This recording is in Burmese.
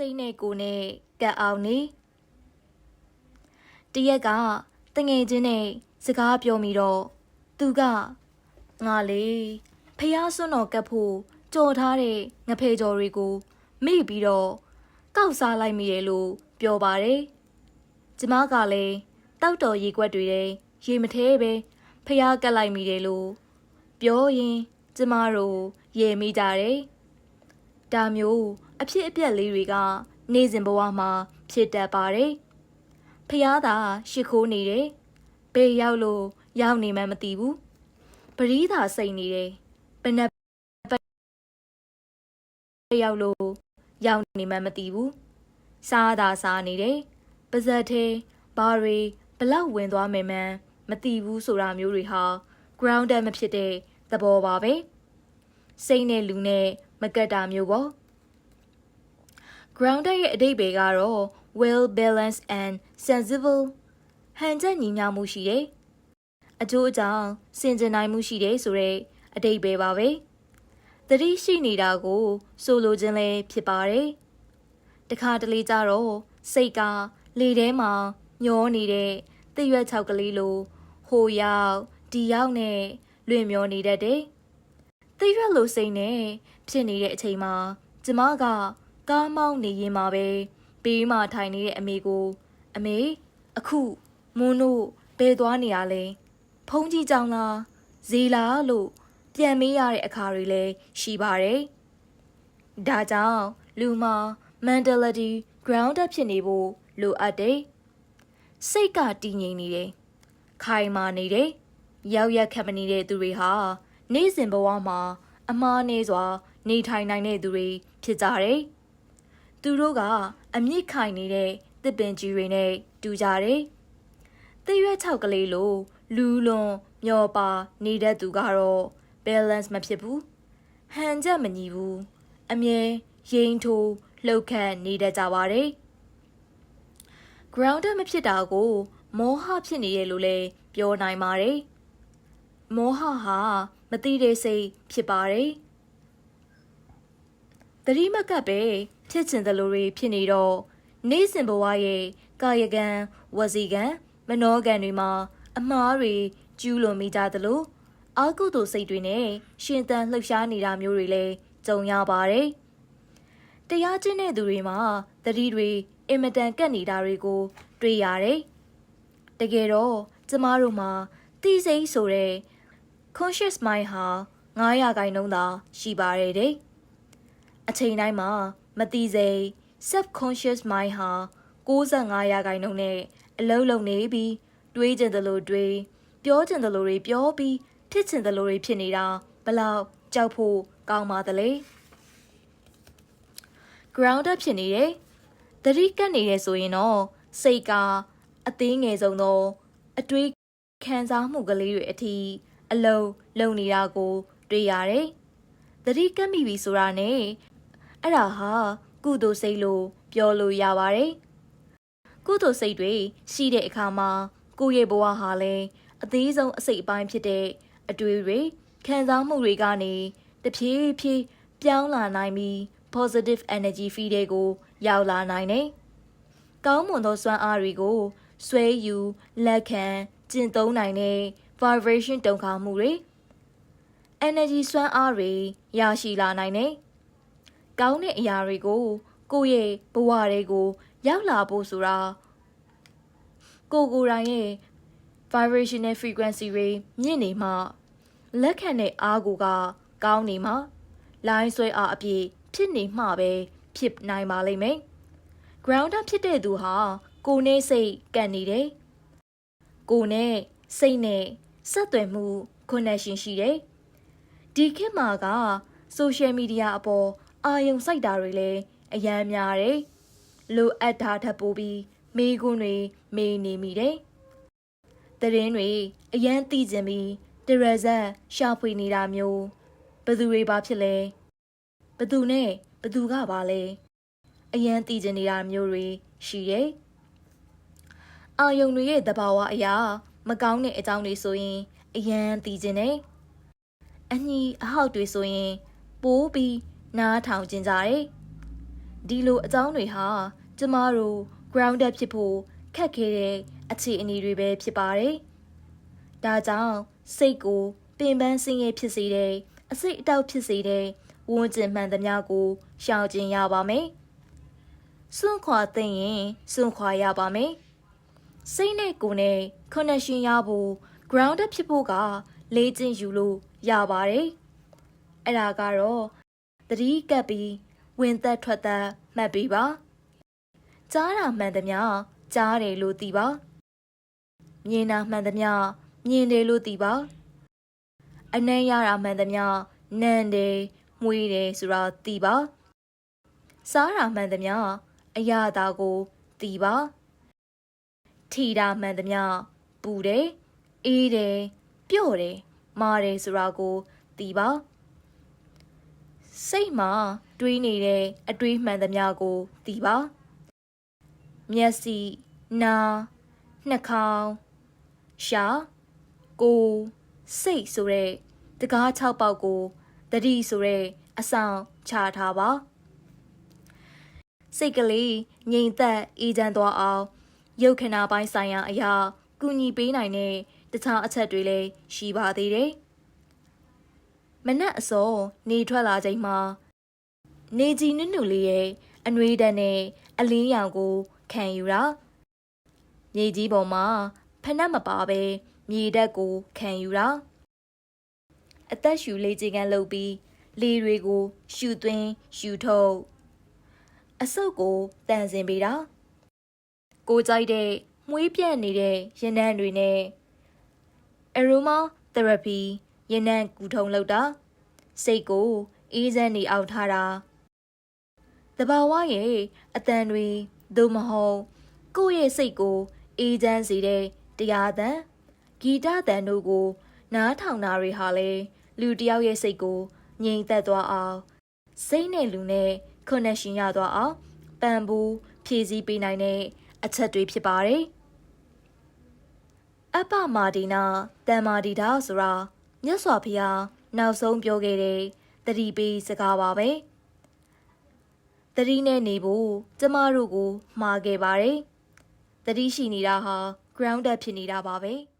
စိတ်နဲ့ကိုယ်နဲ့ကပ်အောင်နေတရက်ကတငယ်ချင်းနဲ့စကားပြောမိတော့သူကငါလေဖះစွန်းတော်ကပ်ဖို့ကြော်ထားတဲ့ငဖဲကြော်တွေကိုမိပြီးတော့ကောက်စားလိုက်မိတယ်လို့ပြောပါတယ်ကျမကလည်းတောက်တော်ရေခွက်တွေတဲ့ရေမထဲပဲဖះကပ်လိုက်မိတယ်လို့ပြောရင်ကျမတို့ရေမိကြတယ်ဒါမျိုး အဖြစ်အပျက်လေးတွေက နေ့စဉ်ဘဝမှာဖြစ်တတ်ပါတယ်ဖះသာရှ िख ိုးနေတယ်ဘယ်ရောက်လို့ရောက်နေမှန်းမသိဘူးပရိသာစိတ်နေတယ်ဘယ်နဲ့ရောက်လို့ရောက်နေမှန်းမသိဘူးစားသာစားနေတယ်ပါဇက်သေးဘာတွေဘလောက်ဝင်သွားမယ်မှန်းမသိဘူးဆိုတာမျိုးတွေဟာ grounded မဖြစ်တဲ့သဘောပါပဲစိတ်နဲ့လူနဲ့မကတ်တာမျိုးပေါ့ grounded ရဲ့အဓိပ္ပာယ်ကတော့ well balanced and sensible ဟန်ချက်ညီမျှမှုရှိတယ်အကျိုးအကြောင်းစင်ကြင်နိုင်မှုရှိတယ်ဆိုတဲ့အဓိပ္ပာယ်ပါပဲသတိရှိနေတာကိုဆိုလိုခြင်းလည်းဖြစ်ပါတယ်တခါတလေကြတော့စိတ်ကလေထဲမှာညှောနေတဲ့တရွက်ချောက်ကလေးလိုဟိုရောက်ဒီရောက်နဲ့လွင်မျောနေတတ်တယ်တရွက်လိုစိတ်နဲ့ဖြစ်နေတဲ့အချိန်မှာကျမက ကားမောင်းနေရင်မှာပဲဘေးမှာထိုင်နေတဲ့အမေကို အမေအခုမွန်းတို့ဘယ်သွားနေရလဲဖုန်းကြီးကြောင်လားဇီလာလို့ပြန်မေးရတဲ့အခါတွေလည်းရှိပါတယ်ဒါကြောင့်လူမှာ mentality grounded ဖြစ်နေဖို့လိုအပ်တယ်စိတ်ကတည်ငြိမ်နေတယ်ခိုင်မာနေတယ်ရောက်ရက်ခက်မနေတဲ့သူတွေဟာနေ့စဉ်ဘဝမှာအမားနေစွာ နေထိုင်နိုင်တဲ့သူတွေဖြစ်ကြတယ်။ သူတို့ကအမြင့်ခိုင်နေတဲ့တစ်ပင်ကြီးတွေနဲ့တူကြတယ်။တရွက်ချောက်ကလေးလိုလူလွန်မျောပါနေတဲ့သူကတော့ balance မဖြစ်ဘူး။ဟန်ချက်မညီဘူး။အမြဲရင်ထိုးလှုပ်ခတ်နေတတ်ကြပါတယ်။ grounded မဖြစ်တာကိုမောဟဖြစ်နေရလို့လည်းပြောနိုင်ပါတယ်။မောဟဟာမသိတဲ့စိတ်ဖြစ်ပါတယ်။သတိမကပ်ပဲ ဖြစ်ချင်သလိုတွေဖြစ်နေတော့နေ့စဉ်ဘဝရဲ့ကာယကံဝစီကံမနောကံတွေမှာအမှားတွေကျူးလွန်မိကြသလိုအာကုသိုလ်စိတ်တွေနဲ့ရှင်သန်လှုပ်ရှားနေတာမျိုးတွေလည်းကြုံရပါတယ်။တရားကျင့်တဲ့သူတွေမှာသတိတွေအင်မတန်ကပ်နေတာတွေကို တွေ့ရတယ်။တကယ်တော့ကျမတို့မှာသိစိတ်ဆိုတဲ့ conscious mind ဟာ900ခိုင်နှုန်းသာရှိပါတယ်တဲ့အချိန်တိုင်းမှာ မသိစိတ် subconscious mind ဟာ65ရာခိုင်နှုန်းနဲ့အလုံးလုံးနေပြီးတွေးကျင်သလိုတွေးပြောကျင်သလိုတွေပြောပြီးဖြစ်ချင်သလိုတွေဖြစ်နေတာဘလောက်ကြောက်ဖို့ကောင်းပါသလဲ grounded ဖြစ်နေတယ်သတိကပ်နေတယ်ဆိုရင်တော့စိတ်ကအသေးငယ်ဆုံးသောအတွေးခံစားမှုကလေးတွေအထိအလုံးလုံနေတာကို တွေ့ရတယ်။သတိကပ်မိပြီဆိုတာနဲ့ အဲ့ဒါဟာကုသိုလ်စိတ်လို့ပြောလို့ရပါတယ်။ကုသိုလ်စိတ်တွေရှိတဲ့အခါမှာကိုယ့်ရဲ့ဘဝဟာလည်းအသေးဆုံးအစိတ်အပိုင်းဖြစ်တဲ့အတွေ့တွေခံစားမှုတွေကနေတဖြည်းဖြည်းပြောင်းလာနိုင်ပြီး positive energy feed တွေကိုရောက်လာနိုင်တယ်။ကောင်းမွန်သောစွမ်းအားတွေကိုဆွဲယူလက်ခံကျင့်သုံးနိုင်တဲ့ vibration တုံခါမှုတွေ energy စွမ်းအားတွေရရှိလာနိုင်တယ်။ ကောင်းတဲ့အရာတွေကို ကိုယ့်ရဲ့ဘဝတွေကိုရောက်လာဖို့ဆိုတာကိုကိုယ်တိုင်ရဲ့ vibrational frequency တွေမြင့်နေမှလက်ခံတဲ့အားကိုက ကောင်းနေမှလိုင်းဆွဲအားအပြည့်ဖြစ်နေမှပဲဖြစ်နိုင်ပါလိမ့်မယ်။ grounded ဖြစ်တဲ့သူဟာကိုယ်နဲ့စိတ်ကပ်နေတယ်။ကိုယ်နဲ့စိတ်နဲ့ဆက်သွယ်မှု connection ရှိတယ်။ဒီခေတ်မှာက social media အပေါ် အာယုံစိုက်တာတွေလည်းအယမ်းများတယ်။လိုအပ်တာထပ်ပိုးပြီးမေးခွန်းတွေမေးနေမိတယ်။သတင်းတွေအယမ်းသိကျင်ပြီးတရဇက်ရှာဖွေနေတာမျိုးဘယ်သူတွေပါဖြစ်လဲဘယ်သူနဲ့ဘယ်သူကပါလဲအယမ်းသိကျင်နေတာမျိုးတွေရှိတယ်။အာယုံတွေရဲ့သဘာဝအရာမကောင်းတဲ့အကြောင်းတွေဆိုရင်အယမ်းသိကျင်တယ်။အညီအဟောက်တွေဆိုရင်ပိုးပြီး နားထောင်ကျင်ကြတယ်။ဒီလိုအကြောင်းတွေဟာကျမတို့ grounded ဖြစ်ဖို့ခက်ခဲတဲ့အခြေအနေတွေပဲဖြစ်ပါတယ်။ဒါကြောင့်စိတ်ကိုပင်ပန်းဆင်းရဲဖြစ်စေတဲ့အစိတ်အတောက်ဖြစ်စေတဲ့ဝန်းကျင်မှန်သမျှကိုရှောင်ကျဉ်ရပါမယ်။စွန့်ခွာသိရင်စွန့်ခွာရပါမယ်။စိတ်နဲ့ကိုယ်နဲ့ connection ရဖို့ grounded ဖြစ်ဖို့ကလေ့ကျင့်ယူလို့ရပါတယ်။အဲ့ဒါကတော့ သတိကပ်ပြီးဝင်သက်ထွက်သက်မှတ်ပြီးပါ။ကြားတာမှန်သမျှကြားတယ်လို့သိပါ။မြင်တာမှန်သမျှမြင်တယ်လို့သိပါ။အနံ့ရတာမှန်သမျှနံတယ်မွေးတယ်ဆိုတာသိပါ။စားတာမှန်သမျှအရာသာကိုသိပါ။ထီတာမှန်သမျှပူတယ်အေးတယ်ပျော့တယ်မာတယ်ဆိုတာကိုသိပါ စိတ်မှာတွေးနေတဲ့အတွေးမှန်သမျှကိုသိပါမျက်စိနားနှာခေါင်းရှာကိုယ်စိတ်ဆိုတဲ့တကား၆ပေါက်ကိုတတိဆိုတဲ့အဆောင်ချထားပါစိတ်ကလေးငြိမ်သက်အေးချမ်းသွားအောင်ရုပ်ခန္ဓာပိုင်းဆိုင်ရာအရာကူညီပေးနိုင်တဲ့တခြားအချက်တွေလည်းရှိပါသေးတယ်။ မနက်အစောနေထွက်လာချိန်မှာနေကြီးနုနုလေးရဲ့အနှွေးတန်းနဲ့အလင်းရောင်ကိုခံယူတာမြေကြီးပေါ်မှာဖနက်မပါပဲမြေတက်ကိုခံယူတာအသက်ရှူလေးချိန်ကန်လုပ်ပြီးလေတွေကိုရှူသွင်းရှူထုတ်အဆုပ်ကိုတန်ဆင်ပေးတာကိုကြိုက်တဲ့မွေးပြန့်နေတဲ့ရင်နှန်းတွေနဲ့ aroma therapy ရင်နှန်းကူထုံလောက်တာစိတ်ကိုအေးချမ်းနေအောင်ထားတာတဘာဝရဲ့အတန်တွေသို့မဟုတ်ကိုယ့်ရဲ့စိတ်ကိုအေးချမ်းစေတဲ့တရားသံဂီတသံတို့ကို နားထောင်တာတွေဟာလေလူတစ်ယောက်ရဲ့စိတ်ကိုငြိမ်သက်သွားအောင်စိတ်နဲ့လူနဲ့ connection ရသွားအောင်ပံ့ပိုးဖြည့်ဆည်းပေးနိုင်တဲ့အချက်တွေဖြစ်ပါတယ်အပ္ပမာဒီနာတမ္မာဒီတာဆိုတာ မြတ်စွာဘုရားနောက်ဆုံးပြောခဲ့တဲ့တတိပေးစကားပါပဲတတိနဲ့နေဖို့ကျမတို့ကိုမှာခဲ့ပါတယ်တတိရှိနေတာဟာ grounded ဖြစ်နေတာပါပဲ။